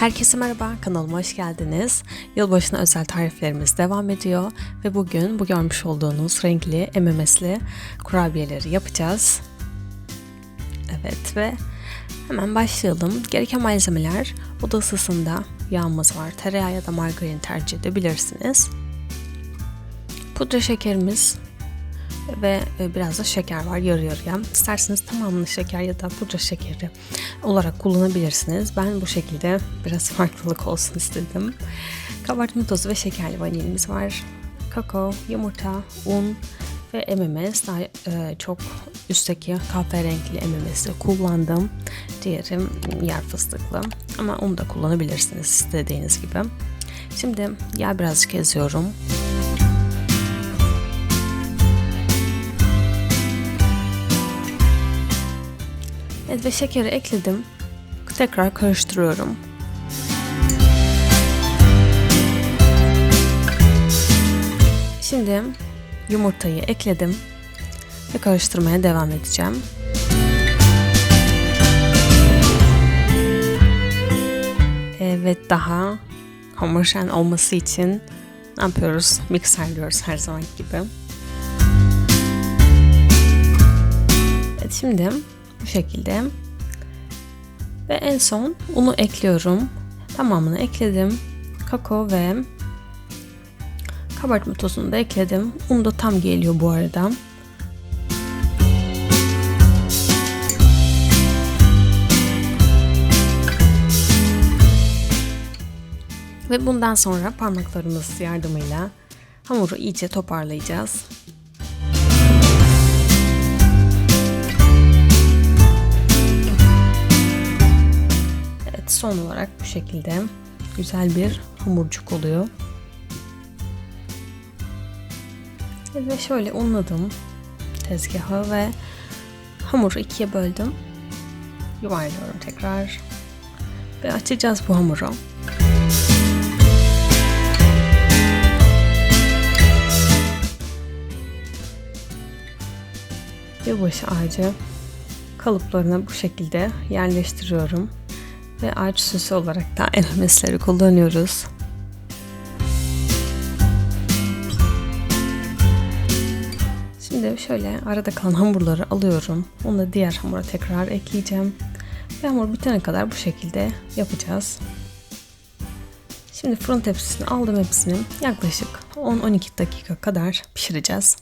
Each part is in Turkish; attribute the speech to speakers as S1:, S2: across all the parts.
S1: Herkese merhaba, kanalıma hoş geldiniz. Yılbaşına özel tariflerimiz devam ediyor ve bugün bu görmüş olduğunuz renkli MMS'li kurabiyeleri yapacağız. Evet ve hemen başlayalım. Gereken malzemeler oda ısısında yağımız var. Tereyağı ya da margarin tercih edebilirsiniz. Pudra şekerimiz ve e, biraz da şeker var yarı yarıya. İsterseniz tamamını şeker ya da pudra şekeri olarak kullanabilirsiniz. Ben bu şekilde biraz farklılık olsun istedim. Kabartma tozu ve şekerli vanilimiz var. Kakao, yumurta, un ve MMS. Daha e, çok üstteki kahverengi MMS'i kullandım. Diğeri yer fıstıklı. Ama onu da kullanabilirsiniz istediğiniz gibi. Şimdi yağ birazcık eziyorum. Evet ve şekeri ekledim. Tekrar karıştırıyorum. Şimdi yumurtayı ekledim ve karıştırmaya devam edeceğim. Evet daha homojen olması için ne yapıyoruz? Mikserliyoruz her zaman gibi. Evet şimdi bu şekilde. Ve en son unu ekliyorum. Tamamını ekledim. Kakao ve kabartma tozunu da ekledim. Un da tam geliyor bu arada. Ve bundan sonra parmaklarımız yardımıyla hamuru iyice toparlayacağız. Son olarak bu şekilde güzel bir hamurcuk oluyor. Ve şöyle unladım tezgahı ve hamuru ikiye böldüm. Yuvarlıyorum tekrar. Ve açacağız bu hamuru. Yılbaşı ağacı kalıplarına bu şekilde yerleştiriyorum. Ve ağaç süsü olarak da MMS'leri kullanıyoruz. Şimdi şöyle arada kalan hamurları alıyorum. Onu da diğer hamura tekrar ekleyeceğim. Ve hamur bitene kadar bu şekilde yapacağız. Şimdi fırın tepsisine aldım hepsini. Yaklaşık 10-12 dakika kadar pişireceğiz.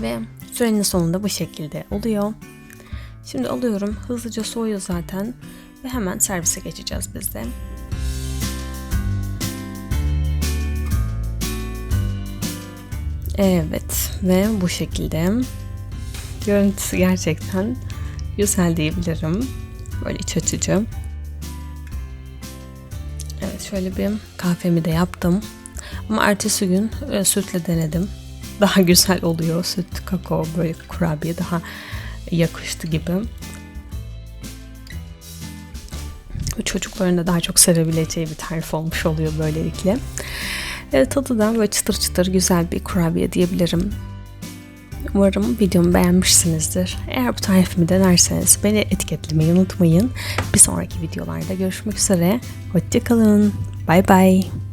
S1: Ve sürenin sonunda bu şekilde oluyor. Şimdi alıyorum. Hızlıca soğuyor zaten. Ve hemen servise geçeceğiz biz de. Evet ve bu şekilde görüntüsü gerçekten güzel diyebilirim. Böyle iç açıcı. Evet şöyle bir kahvemi de yaptım. Ama ertesi gün e, sütle denedim. Daha güzel oluyor. Süt, kakao, böyle kurabiye daha yakıştı gibi. Çocukların da daha çok sevebileceği bir tarif olmuş oluyor böylelikle. Evet, tadı da böyle çıtır çıtır güzel bir kurabiye diyebilirim. Umarım videomu beğenmişsinizdir. Eğer bu tarifimi denerseniz beni etiketlemeyi unutmayın. Bir sonraki videolarda görüşmek üzere. Hoşçakalın. Bay bay.